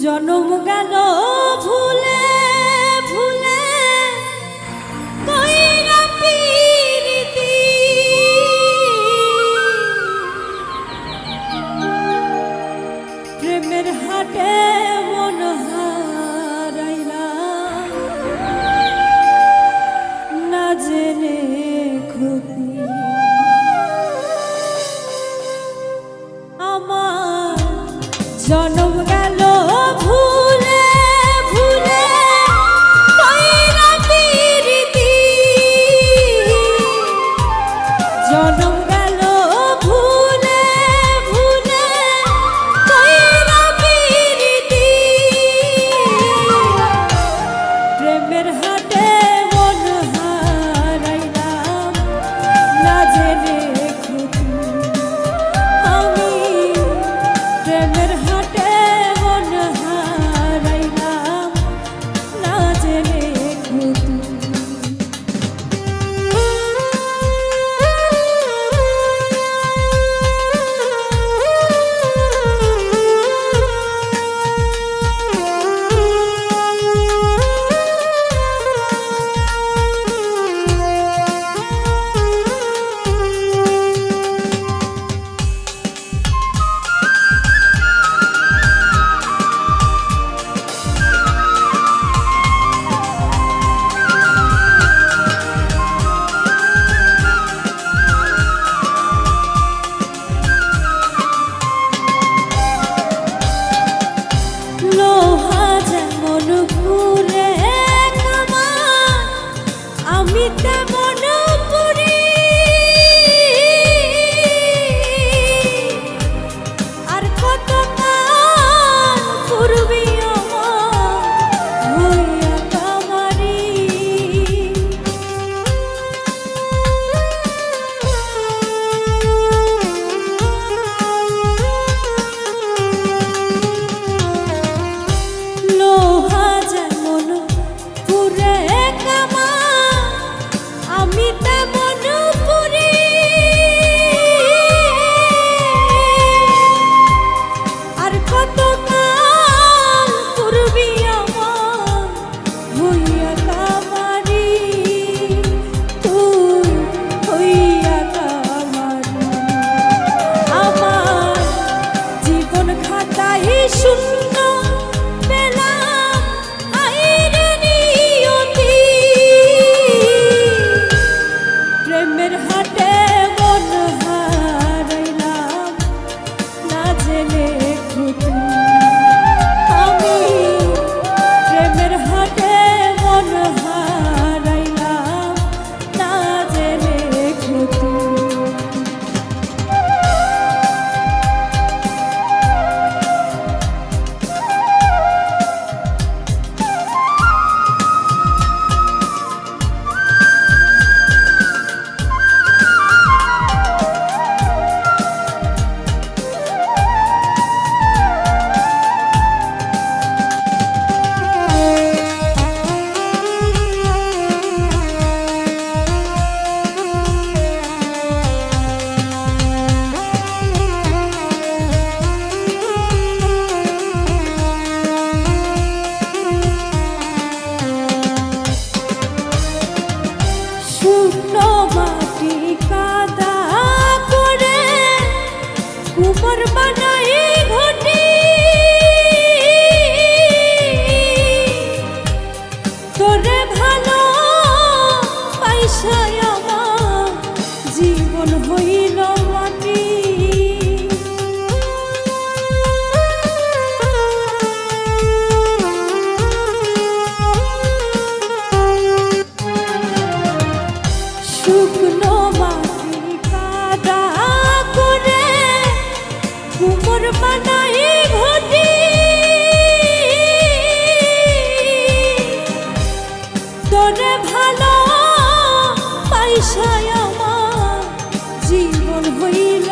জনম গেল ভুলে ভুলে প্রেমের হাটে মন হারাইলা। না জেনে ক্ষতি। আমার জনম head hot. তোরে ভালো তোরে ভালো পয়সায় আমার জীবন হইল।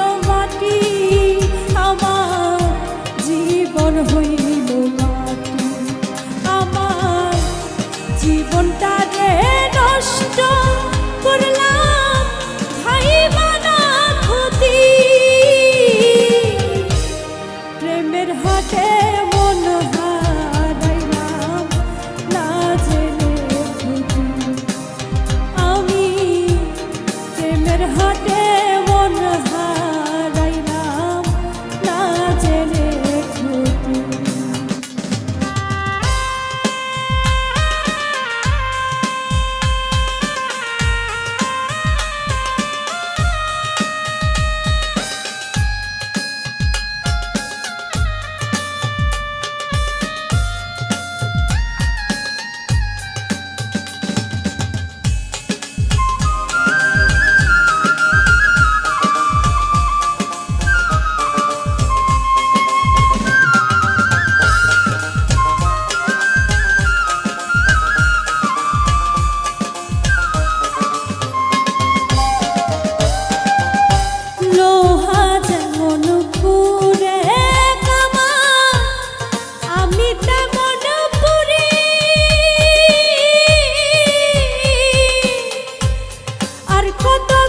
কত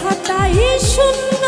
খাতাই শূন্য